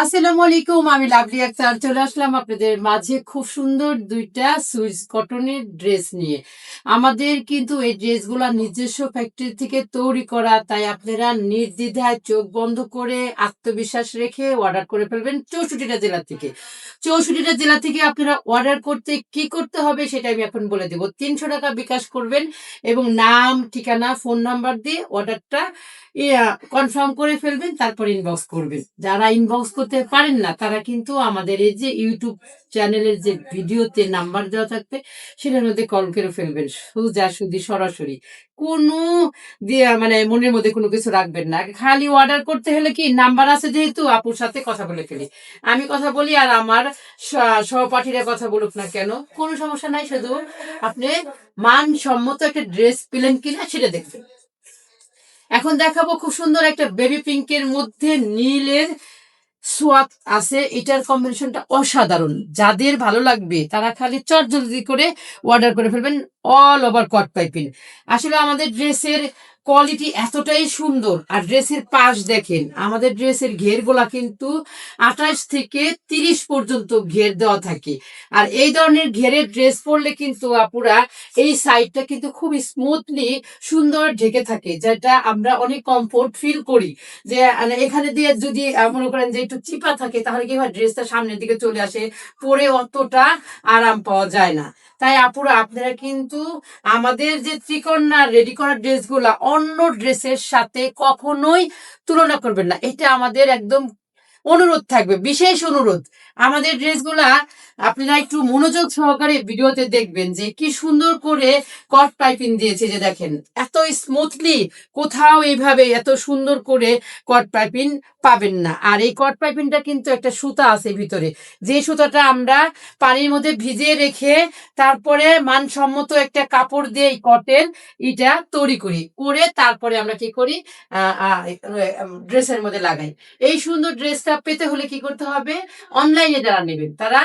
আসসালামু আলাইকুম, আমি লাভলি আক্তার। চলে আসলাম আপনাদের মাঝে খুব সুন্দর দুইটা সুইস কটনের ড্রেস নিয়ে। আমাদের কিন্তু এই ড্রেসগুলো নিজস্ব ফ্যাক্টরি থেকে তৈরি করা, তাই আপনারা নির্দ্বিধায় চোখ বন্ধ করে আত্মবিশ্বাস রেখে অর্ডার করে ফেলবেন চৌষট্টিটা জেলা থেকে। চৌষট্টিটা জেলা থেকে আপনারা অর্ডার করতে কি করতে হবে সেটা আমি এখন বলে দেবো। তিনশো টাকা বিকাশ করবেন এবং নাম, ঠিকানা, ফোন নাম্বার দিয়ে অর্ডারটা কনফার্ম করে ফেলবেন, তারপর ইনবক্স করবেন। যারা ইনবক্স পারেন না, তারা কিন্তু আমাদের এই যে ইউটিউব চ্যানেলের যে ভিডিওতে নাম্বার দেওয়া থাকবে, সেটার মধ্যে কল করে ফেলবেন, সোজা সুদি সরাসরি। কোনো দিয়ে মানে মনের মধ্যে কোনো কিছু রাখবেন না, খালি অর্ডার করতে হলে কি নাম্বার আছে যেহেতু, আপুর সাথে কথা বলে ফেলি। আমি কথা বলি আর আমার সহপাঠীরা কথা বলুক না কেন, কোনো সমস্যা নাই, শুধু আপনি মানসম্মত একটা ড্রেস পেলেন কিনা সেটা দেখবেন। এখন দেখাবো খুব সুন্দর একটা বেবি পিঙ্কের মধ্যে নীলের সোয়াত আছে, এটার কম্বিনেশনটা অসাধারণ। যাদের ভালো লাগবে, তারা খালি চটজলদি করে অর্ডার করে ফেলবেন অল ওভার কট পাইপিন। আসলে আমাদের ড্রেসের কোয়ালিটি এতটাই সুন্দর। আর ড্রেসের পাশ দেখেন, আমাদের ড্রেসের ঘেরগুলা কিন্তু আঠাশ থেকে তিরিশ পর্যন্ত ঘের দেওয়া থাকে। আর এই ধরনের ঘেরের ড্রেস পরলে কিন্তু আপুরা এই সাইডটা কিন্তু খুব স্মুথলি সুন্দর ঢেকে থাকে, যেটা আমরা অনেক কমফোর্ট ফিল করি। যে মানে এখানে দিয়ে যদি মনে করেন যে একটু চিপা থাকে, তাহলে কি হয়, ড্রেসটা সামনের দিকে চলে আসে, পরে অতটা আরাম পাওয়া যায় না। তাই আপুরা, আপনারা কিন্তু আমাদের যে ত্রিকন্যা রেডি করা ড্রেসগুলা অন্য ড্রেসের সাথে কখনোই তুলনা করবেন না। এটা আমাদের একদম অনুরোধ থাকবে বিশেষ অনুরোধ। আমাদের ড্রেসগুলা আপনারা একটু মনোযোগ সহকারে ভিডিওতে দেখবেন যে কি সুন্দর করে কট পাইপিং দিয়েছে যে দেখেন, এত স্মুথলি কোথাও এইভাবে এত সুন্দর করে কট পাইপিং পাবেন না। আর এই কট পাইপিংটা কিন্তু একটা সুতা আছে ভিতরে। যে সুতাটা আমরা পানির মধ্যে ভিজিয়ে রেখে তারপরে মানসম্মত একটা কাপড় দিয়ে এই কটের এটা তৈরি করি। করে তারপরে আমরা কি করি? ড্রেসের মধ্যে লাগাই। এই সুন্দর ড্রেসটা পেতে হলে কি করতে হবে? অনলাইনে যারা নেবেন, তারা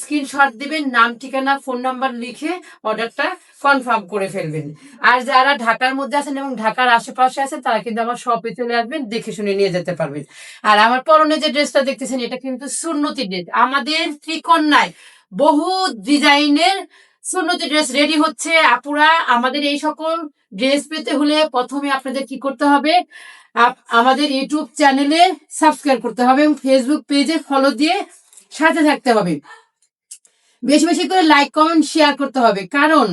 স্ক্রিনশট দিবেন, নাম, ঠিকানা ফোন নাম্বার লিখে অর্ডারটা কনফার্ম করে ফেলবেন। আর যারা ঢাকার মধ্যে আছেন এবং ঢাকার আশেপাশে আছেন, তারা কিন্তু আমার শপে চলে আসবেন, দেখে শুনে নিয়ে যেতে পারবেন। আর আমার পরনে যে ড্রেসটা দেখতেছেন, এটা কিন্তু সুন্নতি ড্রেস আমাদের ত্রিকন্যায় বহু ডিজাইনের সুন্নতি ড্রেস রেডি হচ্ছে। আপুরা, আমাদের এই সকল ড্রেস পেতে হলে প্রথমে আপনাদের কি করতে হবে? আমাদের ইউটিউব চ্যানেলে সাবস্ক্রাইব করতে হবে এবং ফেসবুক পেজে ফলো দিয়ে সাথে থাকতে হবে। বেশি বেশি করে লাইক কমেন্ট শেয়ার করতে হবে। কারণ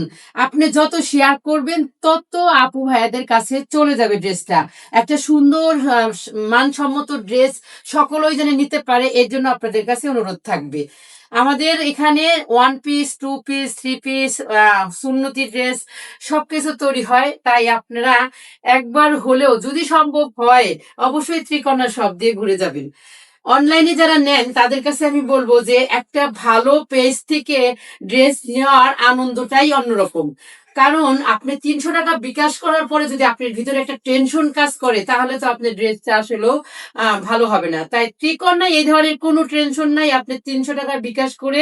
আপনি যত শেয়ার করবেন, তত আপু ভাইয়াদের কাছে চলে যাবে ড্রেসটা একটা সুন্দর মানসম্মত ড্রেস সকলেই যেন নিতে পারে, এর জন্য আপনাদের কাছে অনুরোধ থাকবে। আমাদের এখানে one piece two piece three piece সুন্নতি ড্রেস সবকিছু তৈরি হয়। তাই আপনারা একবার হলেও যদি সম্ভব হয়, অবশ্যই ত্রিকন্যা সব দিয়ে ঘুরে যাবেন। অনলাইনে যারা নেন, তাদের কাছে আমি বলব যে একটা ভালো পেজ থেকে ড্রেস নেওয়ার আনন্দটাই অন্যরকম। কারণ আপনি তিনশো টাকা বিকাশ করার পরে যদি আপনার ভিতরে একটা টেনশন কাজ করে, তাহলে তো আপনার ড্রেসটা আসলেও ভালো হবে না। তাই ত্রিকন্যা এই ধরনের কোনো টেনশন নাই, আপনি তিনশো টাকা বিকাশ করে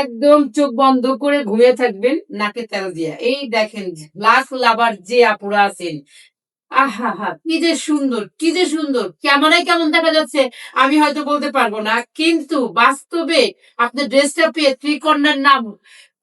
একদম চোখ বন্ধ করে ঘুমিয়ে থাকবেন, নাকে তেল দিয়ে। এই দেখেন লাখ লাভার যে আপুরা আছেন। আহা হা, কি যে সুন্দর, কি যে সুন্দর। কেমন দেখা যাচ্ছে, আমি হয়তো বলতে পারব না। কিন্তু বাস্তবে আপনার ড্রেসটা পেয়ে ত্রিকন্যার নাম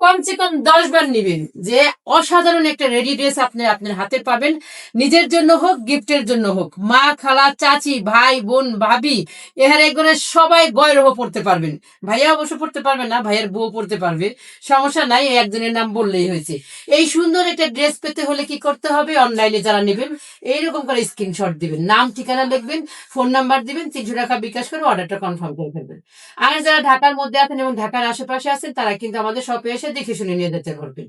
কমসে কম দশ বার নিবেন। যে অসাধারণ একটা রেডি ড্রেস আপনি আপনার হাতে পাবেন। নিজের জন্য হোক গিফটের জন্য হোক। মা, খালা, চাচি, ভাই, বোন, ভাবি, এহার একবারে সবাই গয়ের হো পড়তে পারবেন। ভাইয়া অবশ্য পড়তে পারবে না, ভাইয়ের বউ পড়তে পারবে। সমস্যা নাই একজনের নাম বললেই হয়েছে। এই সুন্দর একটা ড্রেস পেতে হলে কি করতে হবে? অনলাইনে যারা নেবেন, এইরকম করে স্ক্রিনশট দিবেন। নাম, ঠিকানা লিখবেন ফোন নাম্বার দিবেন, তিনশো টাকা বিকাশ করে অর্ডারটা কনফার্ম করে ফেলবেন। আর যারা ঢাকার মধ্যে আছেন এবং ঢাকার আশেপাশে আছেন, তারা কিন্তু আমাদের শপে এসে দেখে শুনে নিয়ে যেতে পারবেন।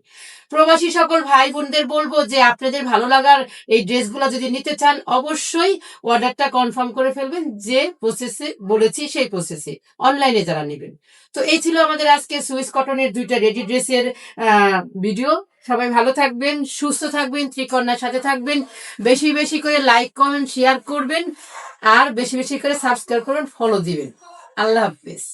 প্রবাসী সকল ভাই বোনদের বলব যে, আপনাদের ভালো লাগার এই ড্রেসগুলো যদি নিতে চান, অবশ্যই অর্ডারটা কনফার্ম করে ফেলবেন যে প্রসেসে বলেছি সেই প্রসেসে অনলাইনে যারা নেবেন। তো এই ছিল আমাদের আজকে সুইস কটনের দুইটা রেডি ড্রেসের ভিডিও সবাই ভালো থাকবেন, সুস্থ থাকবেন ত্রিকন্যার সাথে থাকবেন। বেশি বেশি করে লাইক কমেন্ট শেয়ার করবেন। আর বেশি বেশি করে সাবস্ক্রাইব করবেন ফলো দিবেন। আল্লাহ হাফেজ।